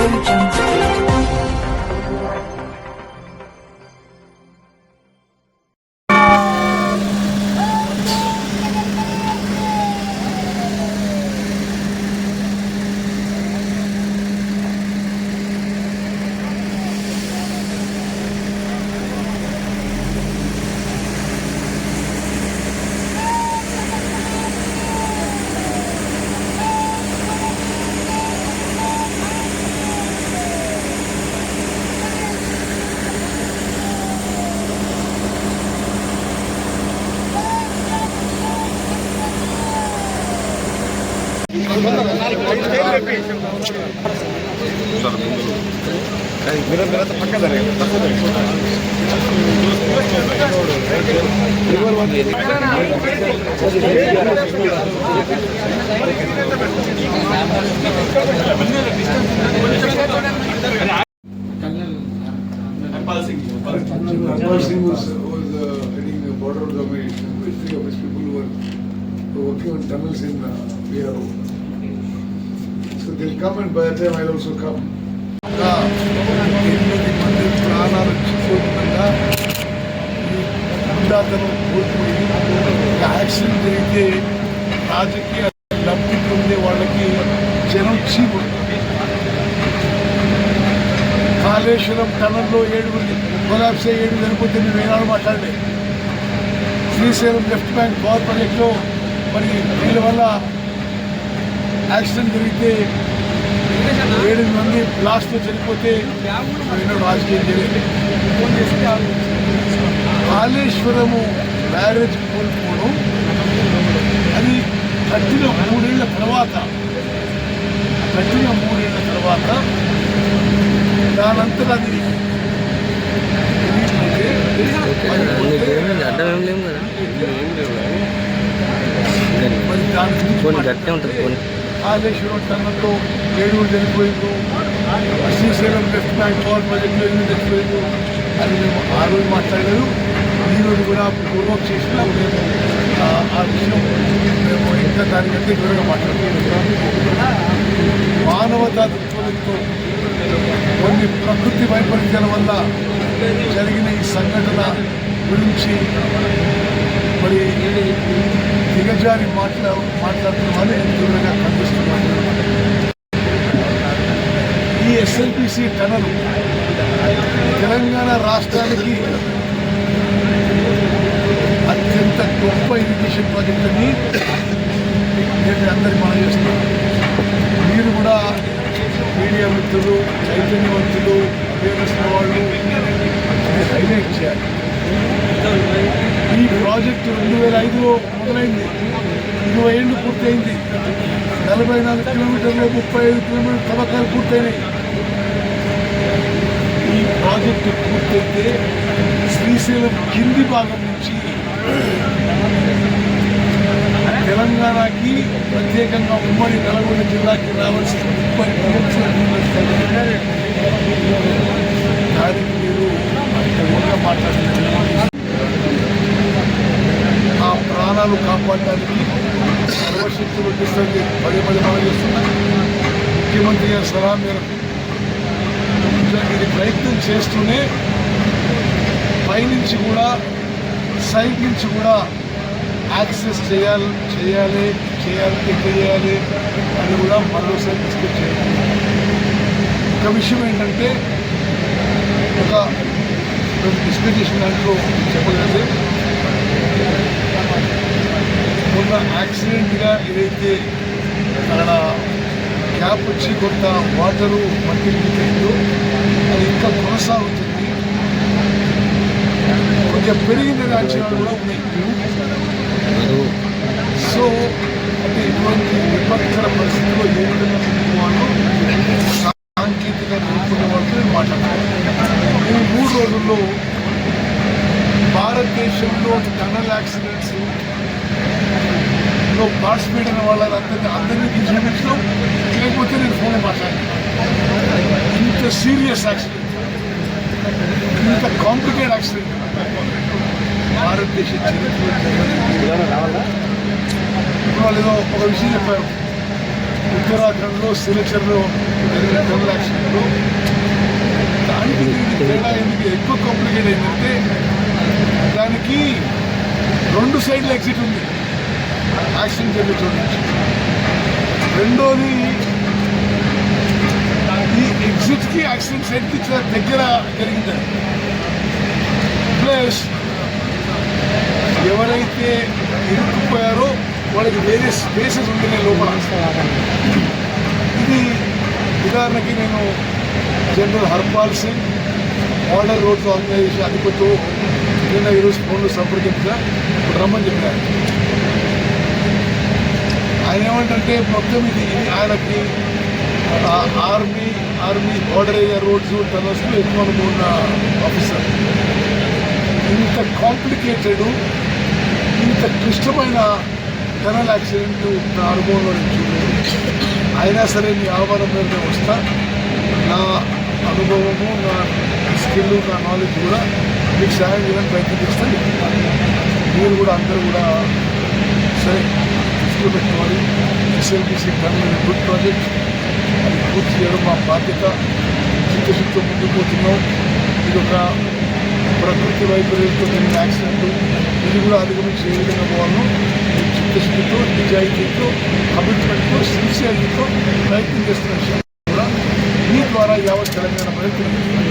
Jumbo Nirmal Singh was, was uh, heading the border with three of his people were working on tunnels in uh, PRO. So they'll come and by the time I'll also come. ఎనిమిది మంది ప్రాణాలు చిక్కుకుండగా ఈ కోల్పోయి ఒక accident జరిగితే రాజకీయ లబ్ధి పొందే వాళ్ళకి జనం చీపు కాళేశ్వరం టనల్లో ఏడుగురి కొలాప్స్ ఏడు ఏడుగురు చనిపోతే మేము ఏనాడు మాట్లాడలే శ్రీశైలం లెఫ్ట్ బ్యాంక్ పవర్ ప్రాజెక్ట్లో మరి వీళ్ళ వల్ల యాక్సిడెంట్ జరిగితే ఏడు మంది బ్లాస్ట్లో చనిపోతే రాజకీయం చేయలేదు కాళేశ్వరము బ్యారేజ్ కోల్పోవడం అది కట్టిన మూడేళ్ళ తర్వాత కట్టిన మూడేళ్ళ తర్వాత దానంతట అది దాని కొన్ని గట్టే ఉంటుంది కొన్ని కాళేశ్వరం టన్నుల్లో ఏడుగురు చనిపోయిండు శ్రీశైలం లెఫ్ట్ బ్యాంక్ పవర్ ప్రాజెక్టులో ఎన్ని చనిపోయిండు అది మేము ఆ రోజు మాట్లాడలేదు ఈ రోజు కూడా పూర్వక్ చేసినా మేము ఆ ఆ విషయం మేము ఇంకా దానికంటే వివరంగా మాట్లాడుతున్నాం మానవతా దృక్పథంతో కొన్ని ప్రకృతి వైపరీత్యాల వల్ల జరిగిన ఈ సంఘటన గురించి మరి దిగజారి మాట్లా మాట్లాడుతున్న వాళ్ళు తీవ్రంగా ఈ ఎస్ఎల్పిసి టనల్ తెలంగాణ రాష్ట్రానికి అత్యంత గొప్ప ఇరిగేషన్ ప్రాజెక్ట్ అని నేను అందరి మనం చేస్తున్నాను మీరు కూడా మీడియా మిత్రులు చైతన్యవంతులు అవేర్నెస్ వాళ్ళు హైలైట్ చేయాలి. ఈ ప్రాజెక్టు రెండు వేల ఐదులో మొదలైంది. ఇరవై ఏళ్ళు పూర్తయింది. నలభై నాలుగు కిలోమీటర్లు ముప్పై ఐదు కిలోమీటర్ల తవ్వకాలు పూర్తయినాయి. ఈ ప్రాజెక్టు పూర్తయితే శ్రీశైలం కింది భాగం నుంచి తెలంగాణకి ప్రత్యేకంగా ఉమ్మడి నల్గొండ జిల్లాకి రావాల్సిన ముప్పై దానికి మీరు మాట్లాడుతున్నారు ప్రాణాలు కాపాడడానికి సర్వశక్తులు వడ్డిస్తుంది పదే పదే మనం చేస్తున్నాయి ముఖ్యమంత్రి గారి సలహా మేరకు ఇది ప్రయత్నం చేస్తూనే పైనుంచి కూడా సైడ్ నుంచి కూడా యాక్సెస్ చేయాలి చేయాలి చేయాలి చేయాలి అని కూడా మరోసారి డిస్కస్ చేయాలి ఒక విషయం ఏంటంటే ఒక డిస్కస్ చేసిన దాంట్లో చెప్పగలిగితే మొన్న యాక్సిడెంట్గా ఏదైతే అక్కడ గ్యాప్ వచ్చి కొంత వాటరు మట్టి దిగిందో అది ఇంకా కొనసాగుతుంది. కొంచెం పెరిగిందని అంచనాలు కూడా ఉన్నాయి సో అంటే ఇటువంటి విపత్కర పరిస్థితుల్లో పార్టిసిపేట్ అయిన వాళ్ళందరినీ అందరినీ చూపించడం లేకపోతే నేను ఫోన్ మాట్లాడాను. ఇంత సీరియస్ యాక్సిడెంట్ ఇంత కాంప్లికేట్ యాక్సిడెంట్ భారతదేశ చరిత్రలో ఇప్పుడు వాళ్ళు ఏదో ఒక విషయం చెప్పారు. ఉత్తరాఖండ్లో సిలచర్లో జరిగిన డబుల్ యాక్సిడెంట్లో దానికి తేడా ఎందుకు? ఎక్కువ కాంప్లికేట్ అయిందంటే దానికి రెండు సైడ్ల ఎగ్జిట్ ఉంది. యాక్సిడెంట్ జరిగే రెండోది ఈ ఎగ్జిట్కి యాక్సిడెంట్ సైడ్కి దగ్గర జరిగింది. ప్లస్ ఎవరైతే ఇరుక్కుపోయారో వాళ్ళకి వేరే స్పేసెస్ ఉంటున్నాయి లోపల. ఇది ఉదాహరణకి నేను general Harpal Singh model roads organisation అధిపతితో నిన్న ఈరోజు ఫోన్లో సంప్రదించా ఇప్పుడు రమ్మని చెప్పారు ఆయన ఏమంటే మొత్తం ఇది ఇది ఆయనకి army army border area roads టనల్స్లో ఎక్కువ ఉన్న ఆఫీసర్. ఇంత కాంప్లికేటెడ్ ఇంత క్లిష్టమైన టనల్ యాక్సిడెంట్ నా అనుభవంలో నేను అయినా సరే మీ ఆహ్వానం మీద వస్తా. నా అనుభవము నా స్కిల్ నా నాలెడ్జ్ కూడా మీకు సహాయం చేయడానికి ప్రయత్నం చేస్తాను మీరు కూడా అందరూ కూడా సరే. దృష్టిలో పెట్టుకోవాలి ఎస్ఎల్బిసి టనల్ గుడ్ ప్రాజెక్ట్ అది పూర్తి చేయడం మా బాధ్యత చిత్తశుద్ధితో ముందుకు పోతున్నాం ఇది ఒక ప్రకృతి వైపరీత్యంతో జరిగిన యాక్సిడెంట్ ఇది కూడా అధిగమించి ఏ విధంగా పోవాలో చిత్తశుద్ధితో నిజాయితీతో కమిట్మెంట్తో సిన్సియారిటీతో ప్రయత్నం చేస్తున్న విషయం కూడా మీ ద్వారా యావత్ తెలంగాణ ప్రయత్నం